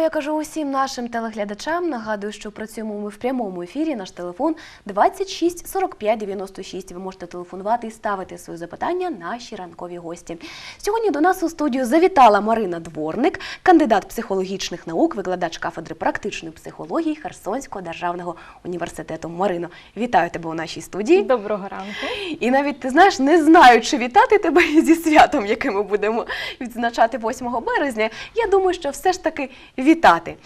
я кажу усім нашим телеглядачам. Нагадую, що працюємо ми в прямому ефірі. Наш телефон 26 45 96. Ви можете телефонувати і ставити свої запитання наші ранкові гості. Сьогодні до нас у студію завітала Марина Дворник, кандидат психологічних наук, викладач кафедри практичної психології Херсонського державного університету. Марино, вітаю тебе у нашій студії. Доброго ранку. І навіть ти знаєш, не знаю, чи вітати тебе зі святом, яке ми будемо відзначати 8 березня. Я думаю, що все ж таки вітати.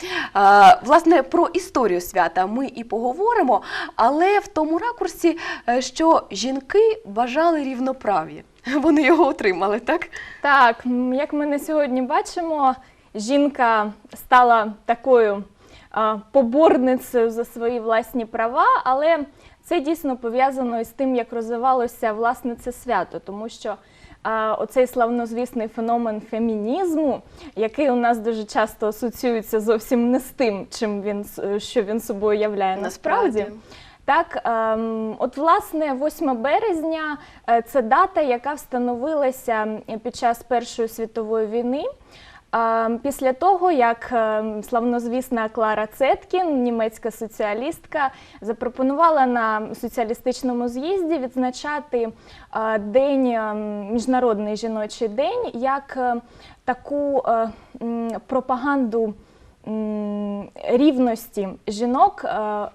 Власне, про історію свята ми і поговоримо, але в тому ракурсі, е, що жінки бажали рівноправ'я. Вони його отримали, так? Так, як ми на сьогодні бачимо, жінка стала такою поборницею за свої власні права, але це дійсно пов'язано із тим, як розвивалося власне це свято, тому що оцей славнозвісний феномен фемінізму, який у нас дуже часто асоціюється зовсім не з тим, чим він що він собою являє насправді. Так, ем, от власне 8 березня е, це дата, яка встановилася під час Першої світової війни. Після того, як ем, славнозвісна Клара Цеткін, німецька соціалістка, запропонувала на соціалістичному з'їзді відзначати е, день, ем, міжнародний жіночий день, як е, таку е, пропаганду рівності жінок е,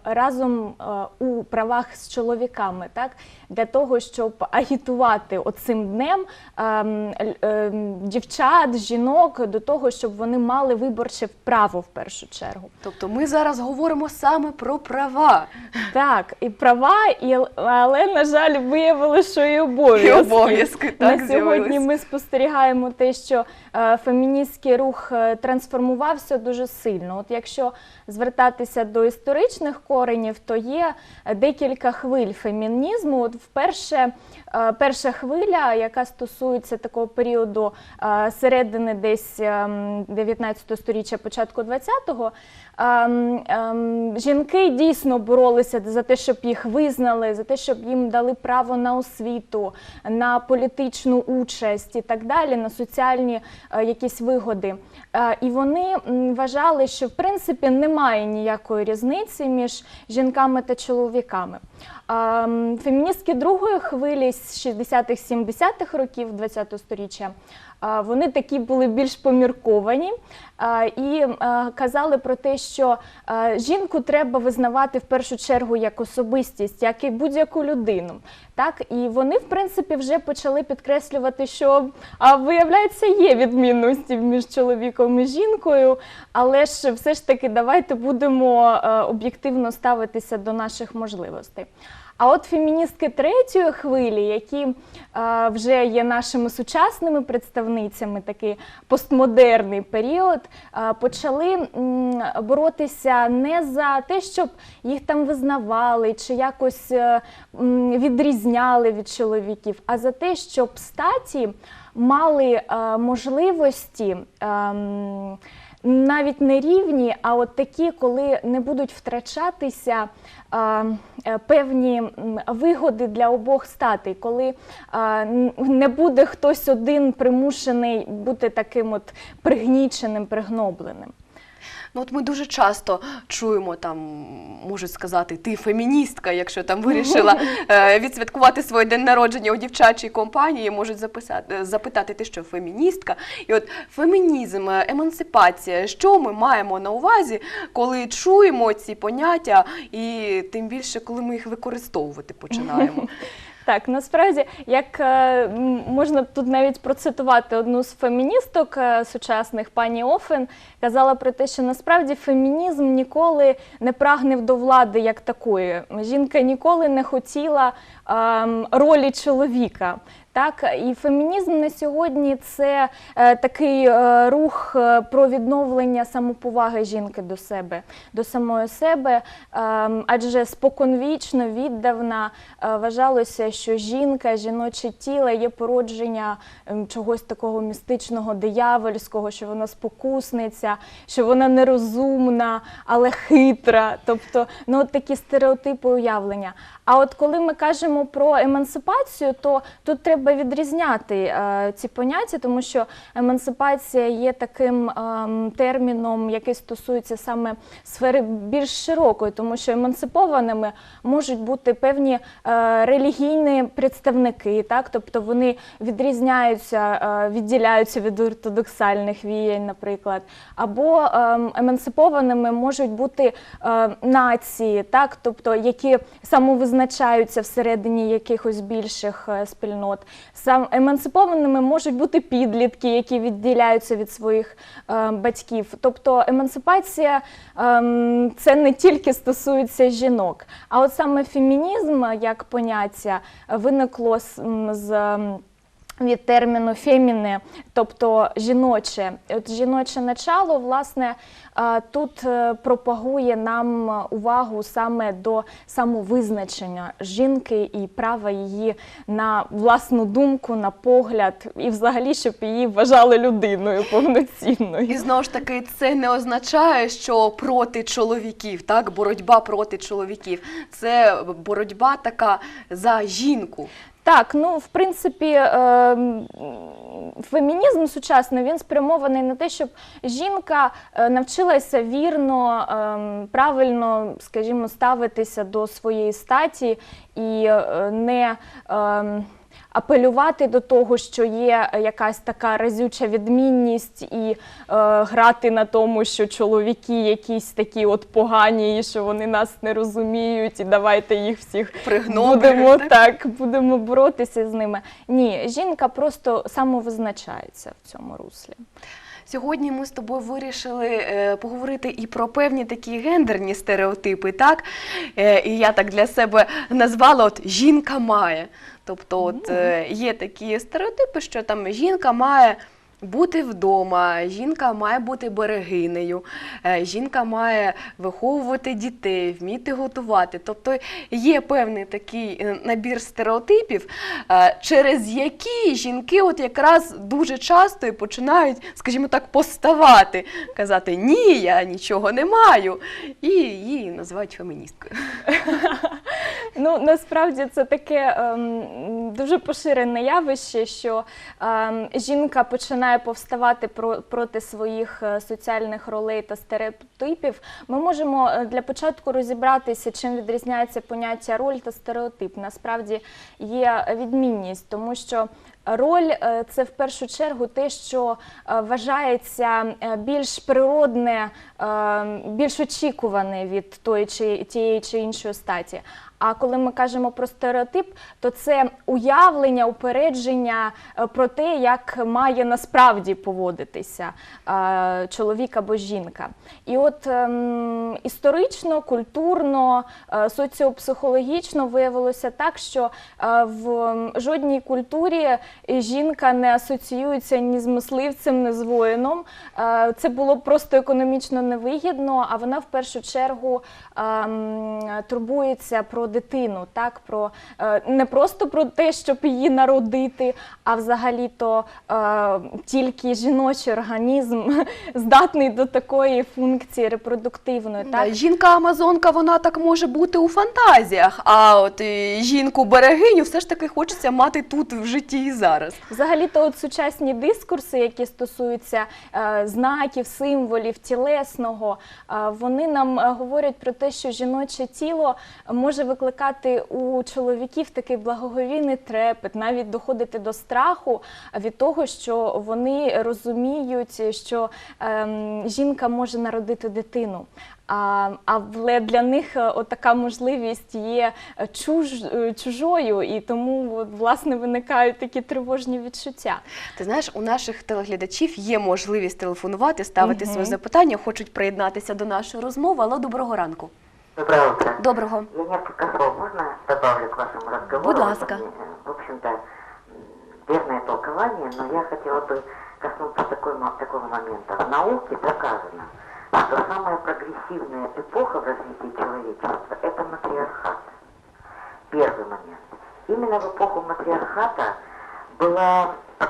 разом е, у правах з чоловіками, так для того, щоб агітувати оцим днем ем, л- ем, дівчат, жінок до того, щоб вони мали виборче право в першу чергу. Тобто ми зараз говоримо саме про права. Так, і права, і але на жаль, виявили, що і обов'язки. І обов'язки, так, на сьогодні. Ми спостерігаємо те, що е, феміністський рух е, трансформувався дуже сильно. От якщо звертатися до історичних коренів, то є е, декілька хвиль фемінізму. От вперше е, перша хвиля, яка стосується такого періоду е, середини десь ем, 19 століття, початку 20-го, ем, ем, жінки дійсно боролися за те, щоб їх визнали, за те, щоб їм дали право на освіту, на політичну участь і так далі, на соціальні якісь вигоди. І вони м, вважали, що в принципі немає ніякої різниці між жінками та чоловіками. Феміністки другої хвилі з 60-х, 70-х років ХХ століття вони такі були більш помірковані і казали про те, що жінку треба визнавати в першу чергу як особистість, як і будь-яку людину. Так, і вони, в принципі, вже почали підкреслювати, що а, виявляється, є відмінності між чоловіком і жінкою, але ж все ж таки давайте будемо е, об'єктивно ставитися до наших можливостей. А от феміністки третьої хвилі, які е, вже є нашими сучасними представницями, такий постмодерний період, е, почали боротися не за те, щоб їх там визнавали чи якось е, відрізняли від чоловіків, а за те, щоб статі мали е, можливості. Навіть не рівні, а от такі, коли не будуть втрачатися а, е, певні вигоди для обох статей, коли а, не буде хтось один примушений бути таким от пригніченим, пригнобленим. Ну от ми дуже часто чуємо там, можуть сказати, ти феміністка, якщо там вирішила е, відсвяткувати своє день народження у дівчачій компанії, можуть записати, е, запитати, ти що феміністка? І от фемінізм, е, емансипація, що ми маємо на увазі, коли чуємо ці поняття, і тим більше, коли ми їх використовувати починаємо. Так, насправді, як е, можна тут навіть процитувати одну з феміністок е, сучасних, пані Офен, казала про те, що насправді фемінізм ніколи не прагнив до влади як такої. Жінка ніколи не хотіла ролі чоловіка. Так, і фемінізм на сьогодні це е, такий е, рух е, про відновлення самоповаги жінки до себе, до самої себе. Ем, адже споконвічно, віддавна е, вважалося, що жінка, жіноче тіло є породження ем, чогось такого містичного, диявольського, що вона спокусниця, що вона нерозумна, але хитра. Тобто, ну такі стереотипи уявлення. А от коли ми кажемо про емансипацію, то тут треба відрізняти е, ці поняття, тому що емансипація є таким ем, терміном, який стосується саме сфери більш широкої, тому що емансипованими можуть бути певні е, релігійні представники, так? Тобто вони відрізняються, е, відділяються від ортодоксальних віянь, наприклад, або ем, емансипованими можуть бути нації, так? Тобто які самовизначаються всередині якихось більших е, спільнот. Сам емансипованими можуть бути підлітки, які відділяються від своїх е, батьків. Тобто емансипація ем, це не тільки стосується жінок, а от саме фемінізм як поняття е, виникло з, від терміну феміне, тобто жіноче. От жіноче начало, власне, е, тут е, пропагує нам увагу саме до самовизначення жінки і права її на власну думку, на погляд, і взагалі, щоб її вважали людиною повноцінною. І знову ж таки, це не означає, що проти чоловіків, так, боротьба проти чоловіків. Це боротьба така за жінку. Так, ну в принципі, е, фемінізм сучасний він спрямований на те, щоб жінка е, навчилася вірно, е, правильно, скажімо, ставитися до своєї статі і е, не. ем, Апелювати до того, що є якась така разюча відмінність, і е, грати на тому, що чоловіки якісь такі от погані, і що вони нас не розуміють, і давайте їх всіх Пригнобили, будемо так? так, будемо боротися з ними. Ні, жінка просто самовизначається в цьому руслі. Сьогодні ми з тобою вирішили е, поговорити і про певні такі гендерні стереотипи, так? Е, і я так для себе назвала от жінка має. Тобто, от е, є такі стереотипи, що там жінка має. Бути вдома, жінка має бути берегинею, е, жінка має виховувати дітей, вміти готувати. Тобто є певний такий е, набір стереотипів, е, через які жінки от якраз дуже часто і починають, скажімо так, поставати, казати Ні, я нічого не маю. І її називають феміністкою. Ну насправді це таке ем, дуже поширене явище, що ем, жінка починає повставати про, проти своїх е, соціальних ролей та стереотипів. Ми можемо е, для початку розібратися, чим відрізняється поняття роль та стереотип. Насправді є відмінність, тому що. Роль е, це в першу чергу те, що вважається більш природне, е, більш очікуване від тої чи тієї чи іншої статі. А коли ми кажемо про стереотип, то це уявлення, упередження е, про те, як має насправді поводитися е, чоловік або жінка. І от ем, історично, культурно, е, соціопсихологічно виявилося так, що в жодній культурі жінка не асоціюється ні з мисливцем, ні з воїном. Це було просто економічно невигідно, а вона в першу чергу ем, турбується про дитину, так про е, не просто про те, щоб її народити, а взагалі-то е, тільки жіночий організм здатний до такої функції репродуктивної. Так? Жінка-амазонка, вона так може бути у фантазіях, а от е, жінку-берегиню все ж таки хочеться мати тут в житті і зараз. Взагалі-то от сучасні дискурси, які стосуються е, знаків, символів, тілесного, е, вони нам говорять про те, що жіноче тіло може викликати у чоловіків такий благоговійний трепет, навіть доходити до страху від того, що вони розуміють, що ем, жінка може народити дитину. А, але для них е, така можливість є е, чуж, е, чужою, і тому от, власне виникають такі тривожні відчуття. Ти знаєш, у наших телеглядачів є можливість телефонувати, ставити Мгм. свої запитання, хочуть приєднатися до нашої розмови. Алло, доброго ранку. Доброе утро. Доброго. Я несколько слов можно добавлю к вашему разговору? Будь ласка. Э, В общем-то, верное толкование, но я хотела бы коснуться такой, такого момента. В науке доказано, что самая прогрессивная эпоха в развитии человечества – это матриархат. Первый момент. Именно в эпоху матриархата было э,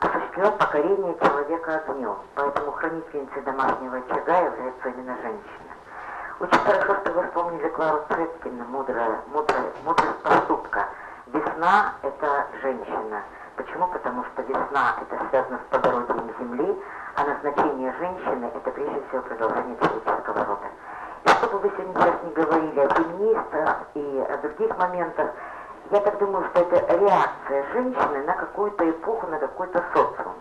осуществлено покорение человека огнем, поэтому хранительницей домашнего очага является именно женщина. Очень хорошо, что вы вспомнили Клару Цеткину, мудрая, мудрая, мудрость поступка. Весна – это женщина, Почему? Потому что весна это связано с плодородием земли, а назначение женщины это прежде всего продолжение человеческого рода. И что бы вы сегодня сейчас не говорили о феминистах и о других моментах, я так думаю, что это реакция женщины на какую-то эпоху, на какой-то социум.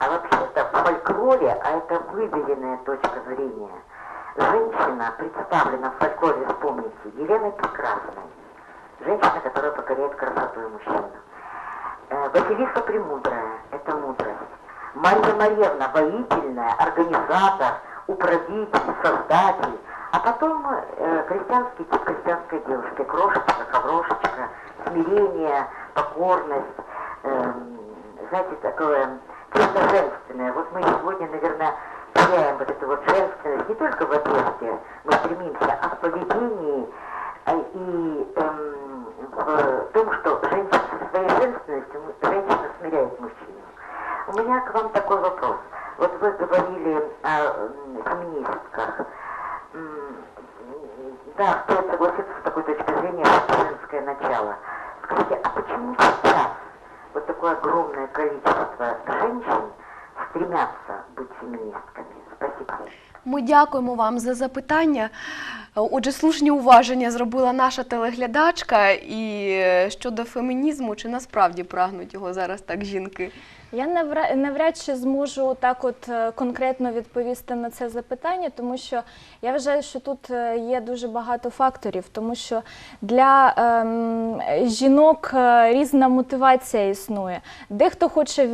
А вообще-то в фольклоре, а это выверенная точка зрения, женщина представлена в фольклоре, вспомните, Еленой Прекрасной, женщина, которая покоряет красоту и мужчину. Э, Василиса Премудрая – это мудрость. Марья Марьевна – воительная, организатор, управитель, создатель. А потом э, крестьянский тип крестьянской девушки. Крошечка, коврошечка, смирение, покорность. эм, знаете, такое чисто-женственное. Вот мы сегодня, наверное, теряем вот эту вот женственность не только в одежде, мы стремимся, а в поведении а, и эм, в том, что женщина со своей женственностью, женщина смиряет мужчину. У меня к вам такой вопрос. Вот вы говорили о феминистках. Да, стоит согласиться с такой точки зрения, что женское начало. Скажите, а почему сейчас вот такое огромное количество женщин стремятся дякуємо вам за запитання. Отже, слушні уваження зробила наша телеглядачка. І е, щодо фемінізму, чи насправді прагнуть його зараз так жінки? Я навра- навряд чи зможу так от е, конкретно відповісти на це запитання, тому що я вважаю, що тут е, є дуже багато факторів, тому що для ем, жінок е, різна мотивація існує. Дехто хоче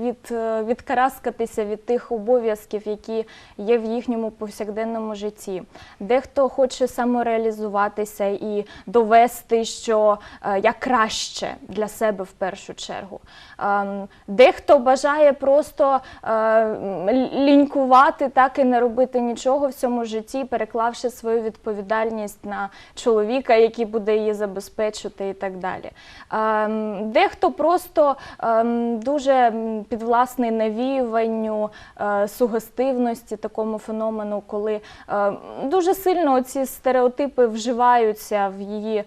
від, е, відкараскатися від тих обов'язків, які є в їхньому повсякденному житті. Дехто хоче самореалізуватися і довести, що е, я краще для себе в першу чергу. Ем, Дехто бажає просто е, лінькувати, так і не робити нічого в цьому житті, переклавши свою відповідальність на чоловіка, який буде її забезпечити, і так далі. Ем, Дехто просто ем, дуже підвласний навіюванню е, сугестивності, такому феномену, коли дуже сильно ці стереотипи вживаються в її е,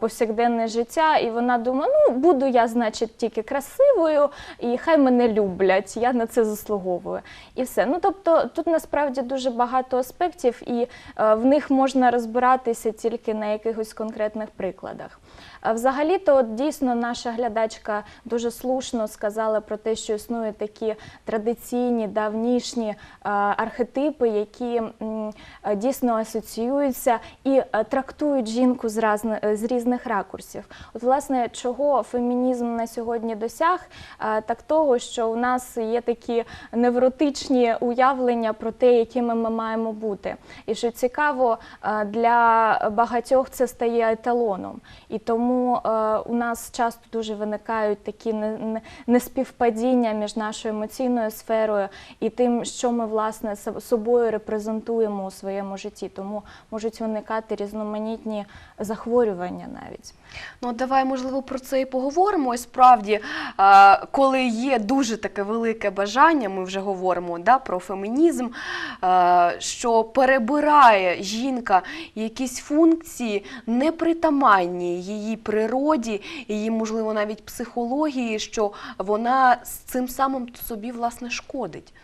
повсякденне життя, і вона думає, ну буду я, значить, тільки красивою, і хай мене люблять, я на це заслуговую. І все. Ну тобто тут насправді дуже багато аспектів, і е, в них можна розбиратися тільки на якихось конкретних прикладах. А Взагалі-то дійсно наша глядачка дуже слушно сказала про те, що існують такі традиційні, давнішні е, архетипи, які е, дійсно асоціюються і е, трактують жінку з, різних ракурсів. От, власне, чого фемінізм на сьогодні досяг, так того, що у нас є такі невротичні уявлення про те, якими ми маємо бути. І що цікаво, для багатьох це стає еталоном. І тому е, у нас часто дуже виникають такі не- не- неспівпадіння між нашою емоційною сферою і тим, що ми власне собою репрезентуємо у своєму житті. Тому можуть виникати різноманітні захворювання навіть. Ну, давай, можливо, про це і поговоримо. Ось справді, коли є дуже таке велике бажання, ми вже говоримо да, про фемінізм, що перебирає жінка якісь функції непритаманні її природі, її, можливо, навіть психології, що вона з цим самим собі власне шкодить.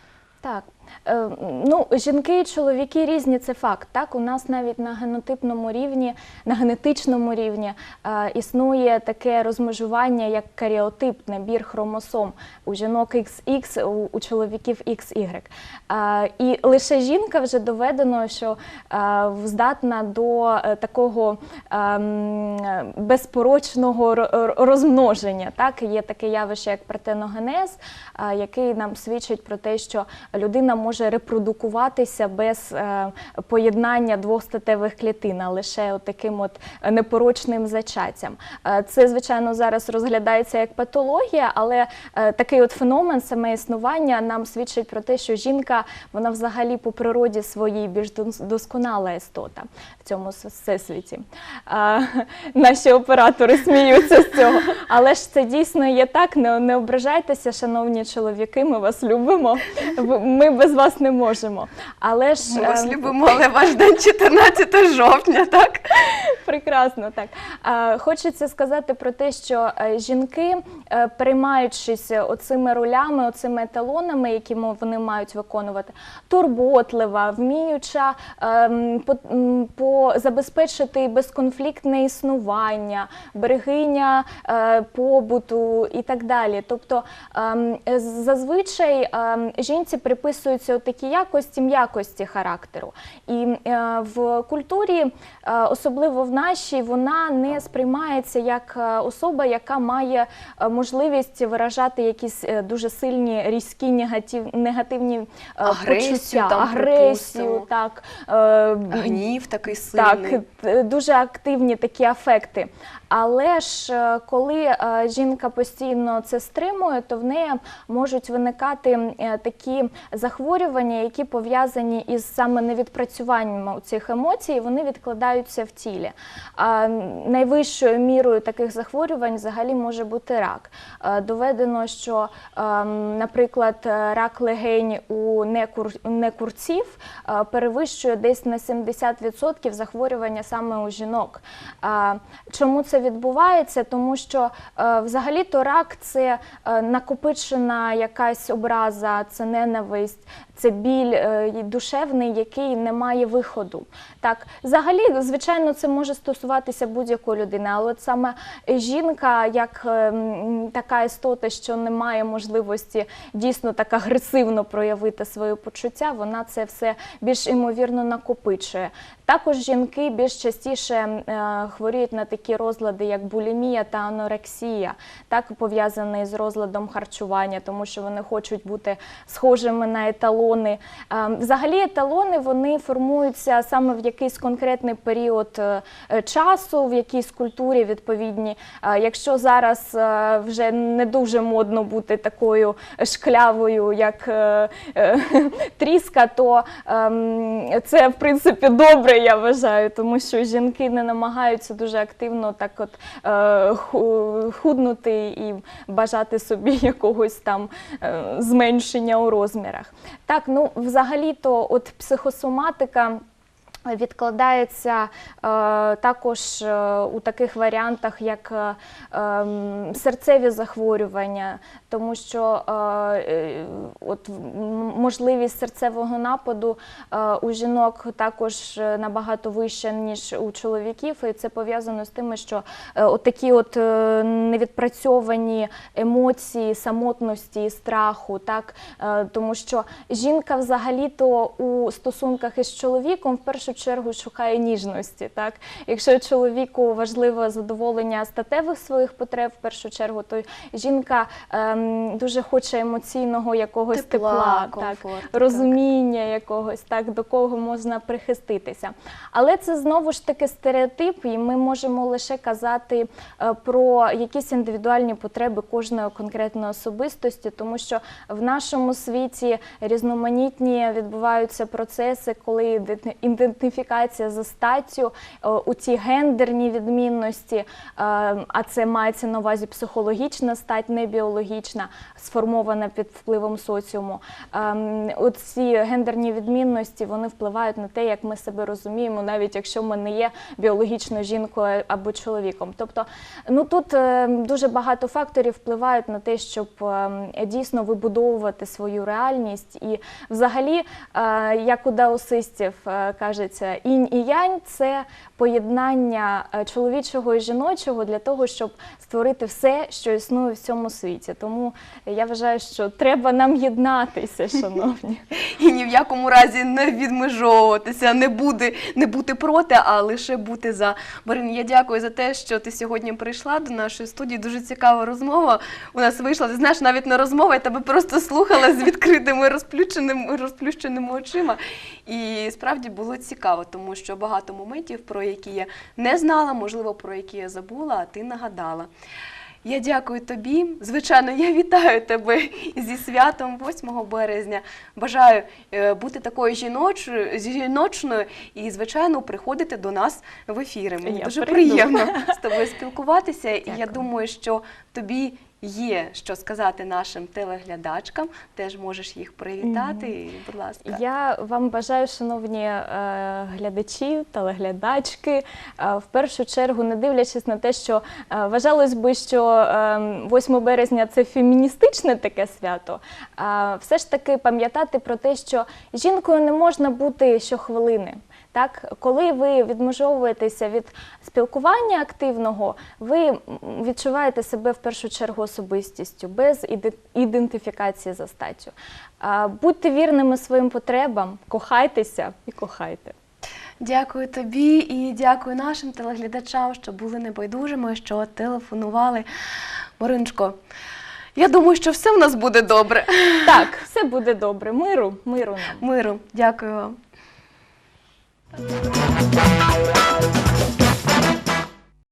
Так. Е, Ну, жінки і чоловіки різні, це факт. Так, у нас навіть на генотипному рівні, на генетичному рівні е, існує таке розмежування, як каріотип, набір хромосом у жінок XX, у, у чоловіків XY. Е, і лише жінка вже доведено, що е, здатна до е, такого ем, безпорочного ро- ро- розмноження. Так, є таке явище, як партеногенез, е, який нам свідчить про те, що людина може репродукуватися без е, поєднання двох статевих клітин, а лише таким от непорочним зачаттям. Е, Це, звичайно, зараз розглядається як патологія, але е, такий от феномен, саме існування, нам свідчить про те, що жінка вона взагалі по природі своїй більш досконала істота в цьому всесвіті. Наші оператори сміються з цього. Але ж це дійсно є так. Не, не ображайтеся, шановні чоловіки, ми вас любимо. Ми без без вас не можемо. Але ж Ми вас е, любимо, але ваш день 14 жовтня, так? Прекрасно, так. Хочеться сказати про те, що е, жінки, е, переймаючись оцими ролями, оцими еталонами, які вони мають виконувати, турботлива, вміюча ем, по, по забезпечити безконфліктне існування, берегиня побуту і так далі. Тобто ем, зазвичай ем, жінці приписуються такі якості м'якості характеру. І е, в культурі, е, особливо в нашій, вона не сприймається як е, особа, яка має можливість виражати якісь дуже сильні різкі негатив, негативні Агресію почуття, там, агресію, так. Гнів такий так, сильний. т- дуже активні такі афекти. Але ж е, коли е, жінка постійно це стримує, то в неї можуть виникати е, такі захворювання, які пов'язані із саме невідпрацюванням цих емоцій, вони відкладаються в тілі. Найвищою мірою таких захворювань взагалі може бути рак. Доведено, що, наприклад, рак легень у некур... некурців перевищує десь на 70% захворювання саме у жінок. Чому це відбувається? Тому що е, взагалі-то рак це е, накопичена якась образа, це ненависть, це біль е, душевний, який не має виходу. Так, взагалі, звичайно, це може стосуватися будь-якої людини, але от саме жінка, як е, така істота, що не має можливості дійсно так агресивно проявити свої почуття, вона це все більш імовірно накопичує. Також жінки більш частіше е, хворіють на такі розлади, як булімія та анорексія, так пов'язані з розладом харчування, тому що вони хочуть бути схожими на еталони. Е, Взагалі, еталони вони формуються саме в якийсь конкретний період е, часу, в якійсь культурі відповідні. Якщо зараз вже не дуже модно бути такою шклявою, як тріска, то ем, це в принципі добре, я вважаю, тому що жінки не намагаються дуже активно так от е, худнути і бажати собі якогось там е, зменшення у розмірах. Так, ну взагалі-то от психосоматика. Відкладається е, також е, у таких варіантах, як е, ем, серцеві захворювання, тому що от, можливість серцевого нападу у жінок також набагато вища, ніж у чоловіків, і це пов'язано з тим, що от такі от невідпрацьовані емоції, самотності і страху, так? Тому що жінка взагалі-то у стосунках із чоловіком в першу чергу шукає ніжності. Так? Якщо чоловіку важливо задоволення статевих своїх потреб, в першу чергу, то жінка ем, дуже хоче емоційного якогось Тепла, тепла, комфорту, так, так. розуміння якогось, так, до кого можна прихиститися. Але це знову ж таки стереотип, і ми можемо лише казати е, про якісь індивідуальні потреби кожної конкретної особистості, тому що в нашому світі різноманітні відбуваються процеси, коли іде- ідентифікація за статтю, е, у ці гендерні відмінності, е, а це мається на увазі психологічна стать, не біологічна, сформована під впливом соціуму. Ем, Оці гендерні відмінності вони впливають на те, як ми себе розуміємо, навіть якщо ми не є біологічною жінкою або чоловіком. Тобто, ну тут е, дуже багато факторів впливають на те, щоб ем, дійсно вибудовувати свою реальність. І взагалі, як у даосистів е, кажеться, інь і янь це поєднання е, чоловічого і жіночого для того, щоб створити все, що існує в цьому світі. Тому я вважаю, що треба нам єднатися, шановні. І ні в якому разі не відмежовуватися, не бути, не бути проти, а лише бути за. Марин, я дякую за те, що ти сьогодні прийшла до нашої студії. Дуже цікава розмова. У нас вийшла. Ти знаєш, навіть не розмова, я тебе просто слухала з відкритими розплющеними, розплющеними очима. І справді було цікаво, тому що багато моментів, про які я не знала, можливо, про які я забула, а ти нагадала. Я дякую тобі. Звичайно, я вітаю тебе зі святом 8 березня. Бажаю е, бути такою жіночою, жіночною і, звичайно, приходити до нас в ефіри. Мені Я дуже прийду. приємно з тобою спілкуватися. І я думаю, що тобі є що сказати нашим телеглядачкам, теж можеш їх привітати. І, будь ласка. Я вам бажаю, шановні е, глядачі, телеглядачки, е, в першу чергу, не дивлячись на те, що е, вважалось би, що е, 8 березня це феміністичне таке свято, а все ж таки пам'ятати про те, що жінкою не можна бути щохвилини. Так, коли ви відмежовуєтеся від спілкування активного, ви відчуваєте себе в першу чергу особистістю, без ідентифікації за статтю. Будьте вірними своїм потребам, кохайтеся і кохайте. Дякую тобі і дякую нашим телеглядачам, що були небайдужими, що телефонували. Мариночко, я думаю, що все в нас буде добре. Так, все буде добре. Миру, миру нам. Миру. Дякую вам. Bye.